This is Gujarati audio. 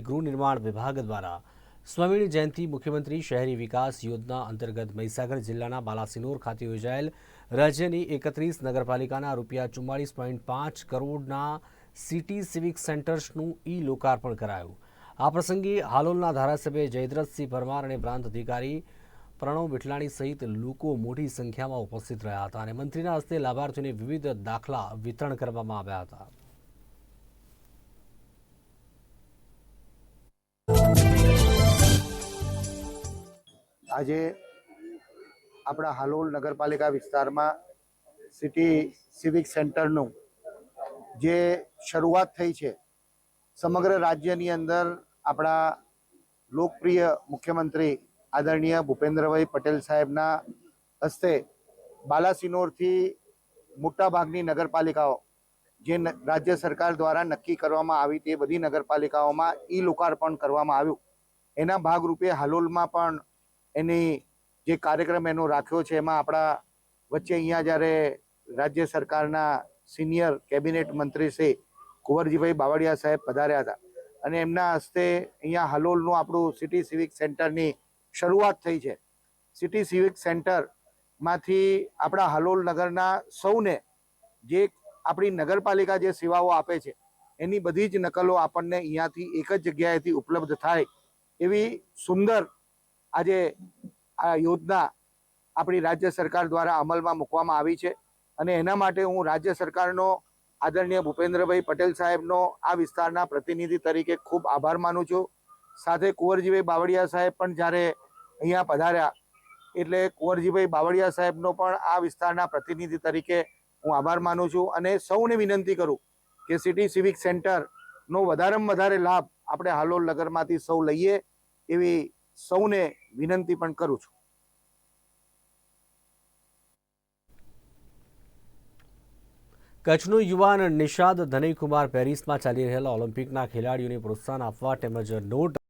ગૃહ નિર્માણ વિભાગ દ્વારા સ્વામિની જયંતિ મુખ્યમંત્રી શહેરી વિકાસ યોજના અંતર્ગત મહીસાગર જિલ્લાના બાલાસિનોર ખાતે યોજાયેલ રાજ્યની એકત્રીસ નગરપાલિકાના રૂપિયા ચુમ્માળીસ પોઈન્ટ પાંચ કરોડના સિટી સિવિક સેન્ટર્સનું ઈ લોકાર્પણ કરાયું. આ પ્રસંગે હાલોલના ધારાસભ્ય જયદ્રથસિંહ પરમાર અને પ્રાંત અધિકારી પ્રણવ વિઠલાણી સહિત લોકો મોટી સંખ્યામાં ઉપસ્થિત રહ્યા હતા અને મંત્રીના હસ્તે લાભાર્થીઓને વિવિધ દાખલા વિતરણ કરવામાં આવ્યા હતા. આજે આપણા હાલોલ નગરપાલિકા વિસ્તારમાં સિટી સિવિક સેન્ટરનું જે શરૂઆત થઈ છે, સમગ્ર રાજ્યની અંદર આપણા લોકપ્રિય મુખ્યમંત્રી આદરણીય ભૂપેન્દ્રભાઈ પટેલ સાહેબના હસ્તે બાલાસિનોરથી મોટાભાગની નગરપાલિકાઓ જે રાજ્ય સરકાર દ્વારા નક્કી કરવામાં આવી તે બધી નગરપાલિકાઓમાં ઈ લોકાર્પણ કરવામાં આવ્યું. એના ભાગરૂપે હાલોલમાં પણ એની જે કાર્યક્રમ એનો રાખ્યો છે, એમાં આપણા વચ્ચે અહીંયા જ્યારે રાજ્ય સરકારના સિનિયર કેબિનેટ મંત્રી શ્રી કુંવરજીભાઈ બાવળિયા સાહેબ પધાર્યા હતા અને એમના હસ્તે અહીંયા હલોલનું આપણું સિટી સિવિક સેન્ટરની શરૂઆત થઈ છે. સિટી સિવિક સેન્ટરમાંથી આપણા હલોલ નગરના સૌને જે આપણી નગરપાલિકા જે સેવાઓ આપે છે, એની બધી જ નકલો આપણને અહીંયાથી એક જ જગ્યાએથી ઉપલબ્ધ થાય એવી સુંદર આજે આ યોજના આપણી રાજ્ય સરકાર દ્વારા અમલમાં મૂકવામાં આવી છે અને એના માટે હું રાજ્ય સરકારનો આદરણીય ભૂપેન્દ્રભાઈ પટેલ સાહેબનો આ વિસ્તારના પ્રતિનિધિ તરીકે ખૂબ આભાર માનું છું. સાથે કુંવરજીભાઈ બાવળિયા સાહેબ પણ જ્યારે અહીંયા પધાર્યા એટલે કુંવરજીભાઈ બાવળિયા સાહેબનો પણ આ વિસ્તારના પ્રતિનિધિ તરીકે હું આભાર માનું છું અને સૌને વિનંતી કરું કે સિટી સિવિક સેન્ટરનો વધારેમાં વધારે લાભ આપણે હાલોલ નગરમાંથી સૌ લઈએ એવી સૌને વિનંતી પણ કરું છું. કચ્છનો યુવાન નિષાદ ધનયકુમાર પેરિસમાં ચાલી રહેલા ઓલિમ્પિકના ખેલાડીઓને પ્રોત્સાહન આપવા તેમજ નોટ